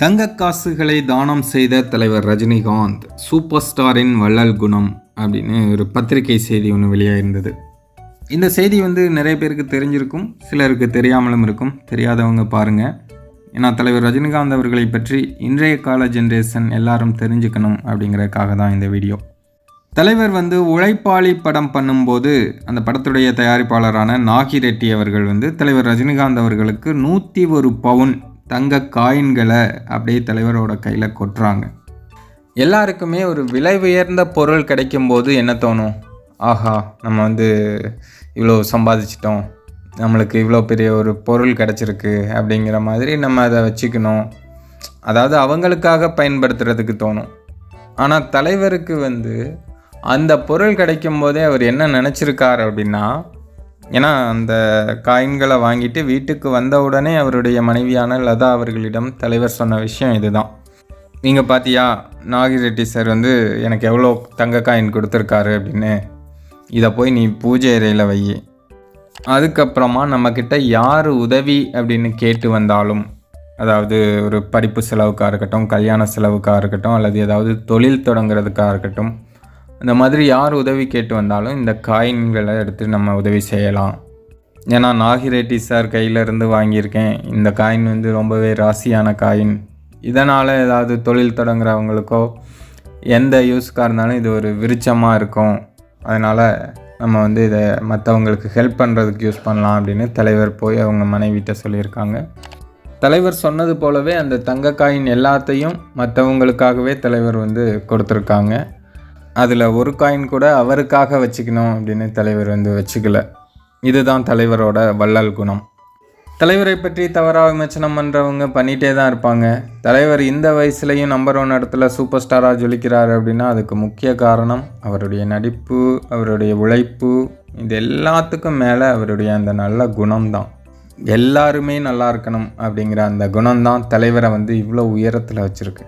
தங்க காசுகளை தானம் செய்த தலைவர் ரஜினிகாந்த் சூப்பர் ஸ்டாரின் வள்ளல் குணம் அப்படின்னு ஒரு பத்திரிகை செய்தி ஒன்று வெளியாயிருந்தது. இந்த செய்தி வந்து நிறைய பேருக்கு தெரிஞ்சிருக்கும் சிலருக்கு தெரியாமலும் இருக்கும். தெரியாதவங்க பாருங்கள் ஏன்னா தலைவர் ரஜினிகாந்த் அவர்களை பற்றி இன்றைய கால ஜென்ரேஷன் எல்லாரும் தெரிஞ்சுக்கணும் அப்படிங்கிறதுக்காக தான் இந்த வீடியோ. தலைவர் வந்து உழைப்பாளி படம் பண்ணும்போது அந்த படத்துடைய தயாரிப்பாளரான நாகி ரெட்டி அவர்கள் வந்து தலைவர் ரஜினிகாந்த் அவர்களுக்கு நூற்றி ஒரு பவுன் தங்க காயின்களை அப்படியே தலைவரோட கையில் கொட்டுறாங்க. எல்லாருக்குமே ஒரு விலை உயர்ந்த பொருள் கிடைக்கும்போது என்ன தோணும்? ஆஹா நம்ம வந்து இவ்வளோ சம்பாதிச்சிட்டோம். நம்மளுக்கு இவ்வளோ பெரிய ஒரு பொருள் கிடச்சிருக்கு அப்படிங்கிற மாதிரி நம்ம அதை வச்சுக்கணும். அதாவது அவங்களுக்காக பயன்படுத்துறதுக்கு தோணும். ஆனால் தலைவருக்கு வந்து அந்த பொருள் கிடைக்கும் போதே அவர் என்ன நினச்சிருக்கார் அப்படின்னா ஏன்னா அந்த காயின்களை வாங்கிட்டு வீட்டுக்கு வந்த உடனே அவருடைய மனைவியான லதா அவர்களிடம் தலைவர் சொன்ன விஷயம் இதுதான். நீங்கள் பார்த்தியா நாகி ரெட்டி சார் வந்து எனக்கு எவ்வளோ தங்க காயின் கொடுத்துருக்காரு அப்படின்னு. இதை போய் நீ பூஜை அறையில் வை. அதுக்கப்புறமா நம்மக்கிட்ட யார் உதவி அப்படின்னு கேட்டு வந்தாலும் அதாவது ஒரு படிப்பு செலவுக்காக இருக்கட்டும் கல்யாண செலவுக்காக இருக்கட்டும் அல்லது ஏதாவது தொழில் தொடங்குறதுக்காக இருக்கட்டும் இந்த மாதிரி யார் உதவி கேட்டு வந்தாலும் இந்த காயின்களை எடுத்து நம்ம உதவி செய்யலாம். ஏன்னா நாகிரெட்டி சார் கையிலேருந்து வாங்கியிருக்கேன். இந்த காயின் வந்து ரொம்பவே ராசியான காயின். இதனால் ஏதாவது தொழில் தொடங்குறவங்களுக்கோ எந்த யூஸ்க்காக இருந்தாலும் இது ஒரு விருச்சமாக இருக்கும். அதனால் நம்ம வந்து இதை மற்றவங்களுக்கு ஹெல்ப் பண்ணுறதுக்கு யூஸ் பண்ணலாம் அப்படின்னு தலைவர் போய் அவங்க மனைவிட்ட சொல்லியிருக்காங்க. தலைவர் சொன்னது போலவே அந்த தங்க காயின் எல்லாத்தையும் மற்றவங்களுக்காகவே தலைவர் வந்து கொடுத்துருக்காங்க. அதில் ஒரு காயின் கூட அவருக்காக வச்சுக்கணும் அப்படின்னு தலைவர் வந்து வச்சுக்கல. இதுதான் தலைவரோட வள்ளல் குணம். தலைவரை பற்றி தவறாக விமர்சனம் பண்ணுறவங்க பண்ணிகிட்டே தான் இருப்பாங்க. தலைவர் இந்த வயசுலையும் நம்பர் ஒன் இடத்துல சூப்பர் ஸ்டாராக ஜொலிக்கிறார் அப்படின்னா அதுக்கு முக்கிய காரணம் அவருடைய நடிப்பு அவருடைய உழைப்பு இது எல்லாத்துக்கும் மேலே அவருடைய அந்த நல்ல குணம்தான் எல்லாருமே நல்லா இருக்கணும் அப்படிங்கிற அந்த குணம்தான் தலைவரை வந்து இவ்வளோ உயரத்தில் வச்சுருக்கு.